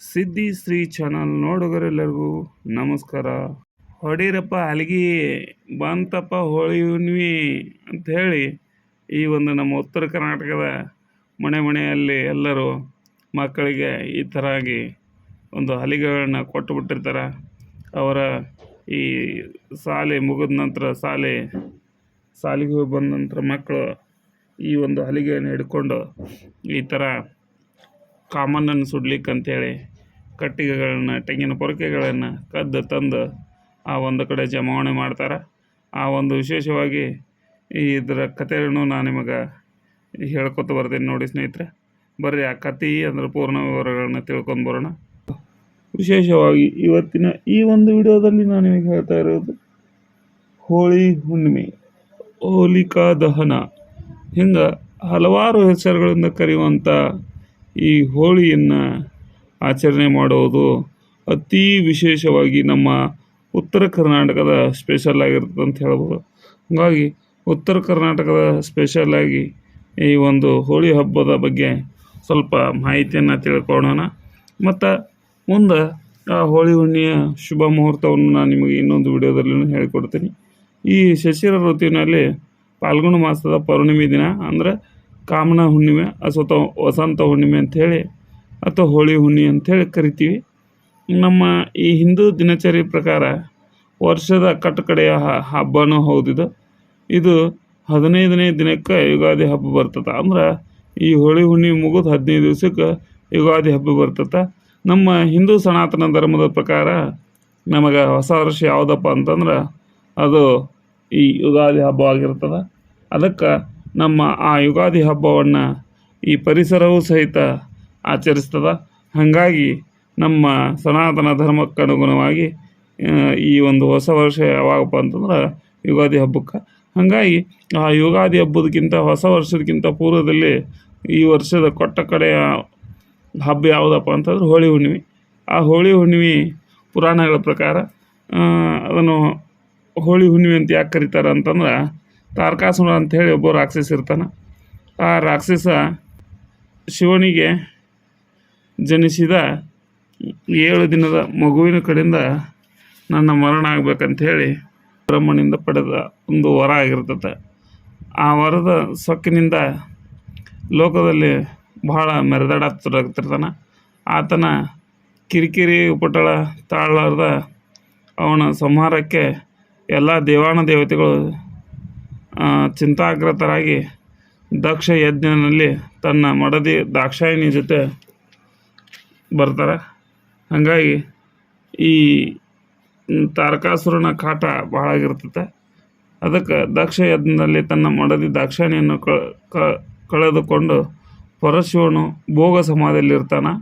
ಸಿದ್ಧಿ ಶ್ರೀ ಚಾನಲ್ ನೋಡುಗರೆಲ್ಲರಿಗೂ ನಮಸ್ಕಾರ. ಹೊಡೀರಪ್ಪ ಹಲಗಿ ಬಂತಪ್ಪ ಹೋಳಿ ಹುಣ್ಣಿಮೆ ಅಂತ ಹೇಳಿ ಈ ಒಂದು ನಮ್ಮ ಉತ್ತರ ಕರ್ನಾಟಕದ ಮನೆ ಮನೆಯಲ್ಲಿ ಎಲ್ಲರೂ ಮಕ್ಕಳಿಗೆ ಈ ಥರ ಆಗಿ ಒಂದು ಹಲಿಗೆಗಳನ್ನ ಕೊಟ್ಟು ಬಿಟ್ಟಿರ್ತಾರೆ. ಅವರ ಈ ಶಾಲೆ ಮುಗಿದ ನಂತರ ಶಾಲೆ ಶಾಲೆಗೆ ಹೋಗಿ ಬಂದ ನಂತರ ಮಕ್ಕಳು ಈ ಒಂದು ಹಲಿಗೆಯನ್ನು ಹಿಡ್ಕೊಂಡು ಈ ಥರ ಕಾಮಣ್ಣನ್ನು ಸುಡ್ಲಿಕ್ಕೆ ಅಂತೇಳಿ ಕಟ್ಟಿಗೆಗಳನ್ನು, ತೆಂಗಿನ ಪೊರಕೆಗಳನ್ನು ಕದ್ದು ತಂದು ಆ ಒಂದು ಕಡೆ ಜಮಾವಣೆ ಮಾಡ್ತಾರೆ. ಆ ಒಂದು ವಿಶೇಷವಾಗಿ ಇದರ ಕಥೆಯನ್ನು ನಾನು ನಿಮಗೆ ಹೇಳ್ಕೊತ ಬರ್ತೀನಿ ನೋಡಿ ಸ್ನೇಹಿತರೆ. ಬರ್ರಿ, ಆ ಕತೆ ಅಂದ್ರೆ ಪೂರ್ಣ ವಿವರಗಳನ್ನ ತಿಳ್ಕೊಂಡು ಬರೋಣ. ವಿಶೇಷವಾಗಿ ಇವತ್ತಿನ ಈ ಒಂದು ವಿಡಿಯೋದಲ್ಲಿ ನಾನು ನಿಮಗೆ ಹೇಳ್ತಾ ಇರೋದು, ಹೋಳಿ ಹುಣ್ಣಿಮೆ, ಹೋಲಿಕಾ ದಹನ. ಹಿಂಗೆ ಹಲವಾರು ಹೆಸರುಗಳಿಂದ ಕರೆಯುವಂಥ ಈ ಹೋಳಿಯನ್ನು ಆಚರಣೆ ಮಾಡುವುದು ಅತಿ ವಿಶೇಷವಾಗಿ ನಮ್ಮ ಉತ್ತರ ಕರ್ನಾಟಕದ ಸ್ಪೆಷಲ್ ಆಗಿರ್ತದೆ ಅಂತ ಹೇಳ್ಬೋದು. ಹಾಗಾಗಿ ಉತ್ತರ ಕರ್ನಾಟಕದ ಸ್ಪೆಷಲಾಗಿ ಈ ಒಂದು ಹೋಳಿ ಹಬ್ಬದ ಬಗ್ಗೆ ಸ್ವಲ್ಪ ಮಾಹಿತಿಯನ್ನು ತಿಳ್ಕೊಳ್ಳೋಣ. ಮತ್ತು ಮುಂದೆ ಆ ಹೋಳಿ ಹುಣ್ಣಿಯ ಶುಭ ಮುಹೂರ್ತವನ್ನು ನಾನು ನಿಮಗೆ ಇನ್ನೊಂದು ವಿಡಿಯೋದಲ್ಲಿ ಹೇಳಿಕೊಡ್ತೀನಿ. ಈ ಶಶಿರ ಋತುವಿನಲ್ಲಿ ಪಾಲ್ಗುಣ ಮಾಸದ ಪೌರ್ಣಿಮೆ ದಿನ ಅಂದರೆ ಕಾಮನ ಹುಣ್ಣಿಮೆ ಅಥವಾ ವಸಂತ ಹುಣ್ಣಿಮೆ ಅಂಥೇಳಿ, ಅಥವಾ ಹೋಳಿ ಹುಣ್ಣಿ ಅಂಥೇಳಿ ಕರಿತೀವಿ. ನಮ್ಮ ಈ ಹಿಂದೂ ದಿನಚರಿ ಪ್ರಕಾರ ವರ್ಷದ ಕಟ್ಟಕಡೆಯ ಹಬ್ಬನೂ ಹೌದಿದು. ಇದು ಹದಿನೈದನೇ ದಿನಕ್ಕೆ ಯುಗಾದಿ ಹಬ್ಬ ಬರ್ತದೆ. ಅಂದ್ರೆ ಈ ಹೋಳಿ ಹುಣ್ಣಿಮೆ ಮುಗಿದು ಹದಿನೈದು ದಿವ್ಸಕ್ಕೆ ಯುಗಾದಿ ಹಬ್ಬ ಬರ್ತದೆ. ನಮ್ಮ ಹಿಂದೂ ಸನಾತನ ಧರ್ಮದ ಪ್ರಕಾರ ನಮಗೆ ಹೊಸ ವರ್ಷ ಯಾವುದಪ್ಪ ಅಂತಂದ್ರೆ ಅದು ಈ ಯುಗಾದಿ ಹಬ್ಬ ಆಗಿರ್ತದೆ. ಅದಕ್ಕೆ ನಮ್ಮ ಆ ಯುಗಾದಿ ಹಬ್ಬವನ್ನು ಈ ಪರಿಸರವೂ ಸಹಿತ ಆಚರಿಸ್ತದೆ. ಹಾಗಾಗಿ ನಮ್ಮ ಸನಾತನ ಧರ್ಮಕ್ಕೆ ಅನುಗುಣವಾಗಿ ಈ ಒಂದು ಹೊಸ ವರ್ಷ ಯಾವಾಗಪ್ಪ ಅಂತಂದ್ರೆ ಯುಗಾದಿ ಹಬ್ಬಕ್ಕೆ. ಹಾಗಾಗಿ ಆ ಯುಗಾದಿ ಹಬ್ಬದಕ್ಕಿಂತ ಹೊಸ ವರ್ಷದಕ್ಕಿಂತ ಪೂರ್ವದಲ್ಲಿ ಈ ವರ್ಷದ ಕೊಟ್ಟ ಕಡೆಯ ಹಬ್ಬ ಯಾವುದಪ್ಪ ಅಂತಂದ್ರೆ ಹೋಳಿ ಹುಣ್ಣಿಮೆ. ಆ ಹೋಳಿ ಹುಣ್ಣಿಮೆ ಪುರಾಣಗಳ ಪ್ರಕಾರ ಅದನ್ನು ಹೋಳಿ ಹುಣ್ಣಿಮೆ ಅಂತ ಯಾಕೆ ಕರೀತಾರೆ ಅಂತಂದ್ರೆ ತಾರಕಾಸುರ ಅಂಥೇಳಿ ಒಬ್ಬ ರಾಕ್ಷಸ ಇರ್ತಾನೆ. ಆ ರಾಕ್ಷಸ ಶಿವನಿಗೆ ಜನಿಸಿದ ಏಳು ದಿನದ ಮಗುವಿನ ಕಡೆಯಿಂದ ನನ್ನ ಮರಣ ಆಗ್ಬೇಕಂತ ಹೇಳಿ ಬ್ರಹ್ಮನಿಂದ ಪಡೆದ ಒಂದು ವರ ಆಗಿರ್ತದೆ ಆ ವರದ ಸೊಕ್ಕಿನಿಂದ ಲೋಕದಲ್ಲಿ ಬಹಳ ಮೆರೆದಾಡತ್ತಿರ್ತಾನೆ ಆತನ ಕಿರಿಕಿರಿ ಉಪಟಳ ತಾಳಲಾರ್ದ ಅವನ ಸಂಹಾರಕ್ಕೆ ಎಲ್ಲ ದೇವಾನ ದೇವತೆಗಳು ಚಿಂತಾಗ್ರತರಾಗಿ ದಕ್ಷ ಯಜ್ಞನಲ್ಲಿ ತನ್ನ ಮಡದಿ ದಾಕ್ಷಾಯಿಣಿ ಜೊತೆ ಬರ್ತಾರೆ. ಹಾಗಾಗಿ ಈ ತಾರಕಾಸುರನ ಕಾಟ ಭಾಳ ಆಗಿರ್ತದೆ ಅದಕ್ಕೆ ದಕ್ಷ ಯಜ್ಞದಲ್ಲಿ ತನ್ನ ಮಡದಿ ದಾಕ್ಷಾಯಿಣಿಯನ್ನು ಕಳೆದುಕೊಂಡು ಪರಶಿವನು ಭೋಗ ಸಮಾಧಿಯಲ್ಲಿರ್ತಾನೆ.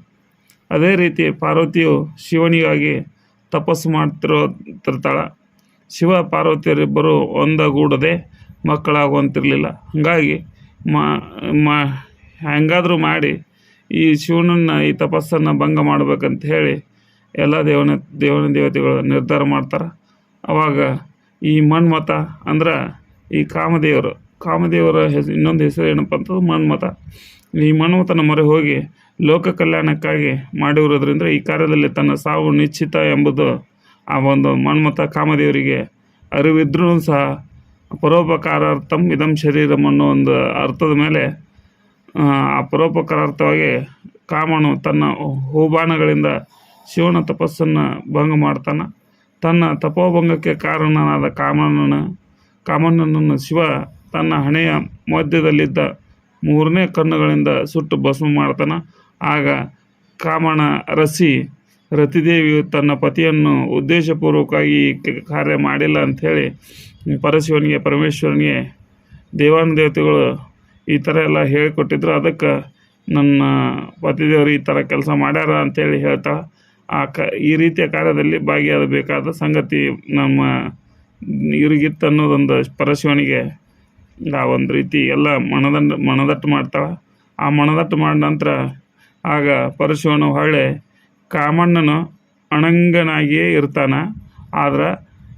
ಅದೇ ರೀತಿ ಪಾರ್ವತಿಯು ಶಿವನಿಗಾಗಿ ತಪಸ್ಸು ಮಾಡ್ತಿರೋತಿರ್ತಾಳೆ ಶಿವ ಪಾರ್ವತಿಯರಿಬ್ಬರು ಒಂದಗೂಡದೆ ಮಕ್ಕಳಾಗುವಂತಿರಲಿಲ್ಲ. ಹಾಗಾಗಿ ಮ ಹೆಂಗಾದರೂ ಮಾಡಿ ಈ ಶಿವನನ್ನು, ಈ ತಪಸ್ಸನ್ನು ಭಂಗ ಮಾಡಬೇಕಂತ ಹೇಳಿ ಎಲ್ಲ ದೇವನ ದೇವನ ದೇವತೆಗಳು ನಿರ್ಧಾರ ಮಾಡ್ತಾರೆ. ಅವಾಗ ಈ ಮನ್ಮತ ಅಂದ್ರೆ ಈ ಕಾಮದೇವರು, ಕಾಮದೇವರ ಹೆಸ, ಇನ್ನೊಂದು ಹೆಸರು ಏನಪ್ಪ ಅಂತಂದ್ರೆ ಮನ್ಮತ ಈ ಮನ್ಮತನ ಮೊರೆ ಹೋಗಿ ಲೋಕ ಕಲ್ಯಾಣಕ್ಕಾಗಿ ಮಾಡಿರೋದ್ರಿಂದ ಈ ಕಾರ್ಯದಲ್ಲಿ ತನ್ನ ಸಾವು ನಿಶ್ಚಿತ ಎಂಬುದು ಆ ಒಂದು ಮನ್ಮತ ಕಾಮದೇವರಿಗೆ ಅರಿವಿದ್ರೂ ಸಹ ಪರೋಪಕಾರಾರ್ಥಂ ಇದಂ ಶರೀರಂ ಅನ್ನೋ ಒಂದು ಅರ್ಥದ ಮೇಲೆ, ಆ ಪರೋಪಕಾರಾರ್ಥವಾಗಿ ಕಾಮನು ತನ್ನ ಹೂಬಾಣಗಳಿಂದ ಶಿವನ ತಪಸ್ಸನ್ನು ಭಂಗ ಮಾಡ್ತಾನೆ. ತನ್ನ ತಪೋಭಂಗಕ್ಕೆ ಕಾರಣನಾದ ಕಾಮನನ್ನು ಕಾಮನನ್ನು ಶಿವ ತನ್ನ ಹಣೆಯ ಮಧ್ಯದಲ್ಲಿದ್ದ ಮೂರನೇ ಕಣ್ಣುಗಳಿಂದ ಸುಟ್ಟು ಭಸ್ಮ ಮಾಡ್ತಾನೆ. ಆಗ ಕಾಮಣ ರಸಿ, ರತಿದೇವಿಯು ತನ್ನ ಪತಿಯನ್ನು ಉದ್ದೇಶಪೂರ್ವಕವಾಗಿ ಕಾರ್ಯ ಮಾಡಿಲ್ಲ ಅಂಥೇಳಿ ಪರಶಿವನಿಗೆ, ಪರಮೇಶ್ವರನಿಗೆ ದೇವಾನು ದೇವತೆಗಳು ಈ ಥರ ಎಲ್ಲ ಹೇಳಿಕೊಟ್ಟಿದ್ರು. ಅದಕ್ಕೆ ನನ್ನ ಪತಿದೇವರು ಈ ಥರ ಕೆಲಸ ಮಾಡ್ಯಾರ ಅಂತೇಳಿ ಹೇಳ್ತಾ ಆ ಕ ಈ ರೀತಿಯ ಕಾರ್ಯದಲ್ಲಿ ಭಾಗಿಯಾಗಬೇಕಾದ ಸಂಗತಿ ನಮ್ಮ ಇವರಿಗಿತ್ತು ಅನ್ನೋದೊಂದು ಪರಶಿವನಿಗೆ ಆ ಒಂದು ರೀತಿ ಎಲ್ಲ ಮನದಂಡ ಮನದಟ್ಟು ಮಾಡ್ತಾಳೆ ಆ ಮನದಟ್ಟು ಮಾಡಿದ ನಂತರ ಆಗ ಪರಶಿವನು ಹೊಳ್ಳೆ ಕಾಮಣ್ಣನು ಅಣಂಗನಾಗಿಯೇ ಇರ್ತಾನೆ. ಆದ್ರೆ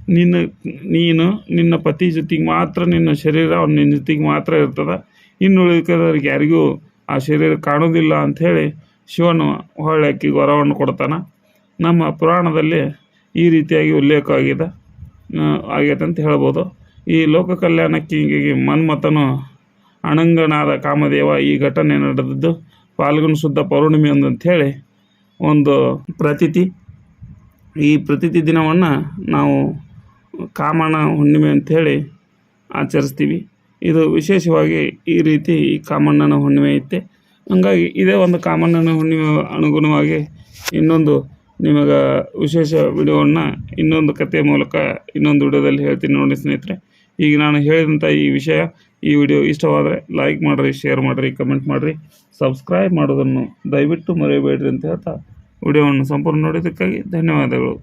ನಿನ್ನ, ನೀನು ನಿನ್ನ ಪತಿ ಜೊತೆಗೆ ಮಾತ್ರ, ನಿನ್ನ ಶರೀರ ಅವ್ನು ನಿನ್ನ ಜೊತೆಗೆ ಮಾತ್ರ ಇರ್ತದೆ. ಇನ್ನು ಉಳಿದವ್ರಿಗೆ ಯಾರಿಗೂ ಆ ಶರೀರ ಕಾಣೋದಿಲ್ಲ ಅಂಥೇಳಿ ಶಿವನು ಹೊಳ್ಳಿ ಆಕೆಗೆ ವರವನ್ನು ಕೊಡ್ತಾನೆ. ನಮ್ಮ ಪುರಾಣದಲ್ಲಿ ಈ ರೀತಿಯಾಗಿ ಉಲ್ಲೇಖವಾಗಿದೆ ಆಗಿದೆ. ಆಗೈತೆ ಅಂತ ಹೇಳ್ಬೋದು. ಈ ಲೋಕ ಕಲ್ಯಾಣಕ್ಕೆ ಹೀಗಾಗಿ ಮನ್ಮಥನು ಅಣಂಗನಾದ ಕಾಮದೇವ ಈ ಘಟನೆ ನಡೆದದ್ದು ಪಾಲ್ಗುಣ ಶುದ್ಧ ಪೌರ್ಣಿಮೆ ಅಂತ ಹೇಳಿ ಒಂದು ಪ್ರತೀತಿ. ಈ ಪ್ರತೀತಿ ದಿನವನ್ನು ನಾವು ಕಾಮನ ಹುಣ್ಣಿಮೆ ಅಂಥೇಳಿ ಆಚರಿಸ್ತೀವಿ. ಇದು ವಿಶೇಷವಾಗಿ ಈ ರೀತಿ ಈ ಕಾಮಣ್ಣನ ಹುಣ್ಣಿಮೆ ಐತೆ. ಹಂಗಾಗಿ ಇದೇ ಒಂದು ಕಾಮಣ್ಣನ ಹುಣ್ಣಿಮೆ ಅನುಗುಣವಾಗಿ ಇನ್ನೊಂದು ನಿಮಗೆ ವಿಶೇಷ ವಿಡಿಯೋವನ್ನು ಇನ್ನೊಂದು ಕಥೆಯ ಮೂಲಕ ಇನ್ನೊಂದು ವಿಡಿಯೋದಲ್ಲಿ ಹೇಳ್ತೀನಿ ನೋಡಿ ಸ್ನೇಹಿತರೆ. ಈಗ ನಾನು ಹೇಳಿದಂಥ ಈ ವಿಷಯ, ಈ ವಿಡಿಯೋ ಇಷ್ಟವಾದರೆ ಲೈಕ್ ಮಾಡಿರಿ ಶೇರ್ ಮಾಡಿರಿ ಕಮೆಂಟ್ ಮಾಡಿರಿ ಸಬ್ಸ್ಕ್ರೈಬ್ ಮಾಡೋದನ್ನು ದಯವಿಟ್ಟು ಮರೆಯಬೇಡ್ರಿ ಅಂತ ಹೇಳ್ತಾ ವಿಡಿಯೋವನ್ನು ಸಂಪೂರ್ಣ ನೋಡಿದ್ದಕ್ಕಾಗಿ ಧನ್ಯವಾದಗಳು.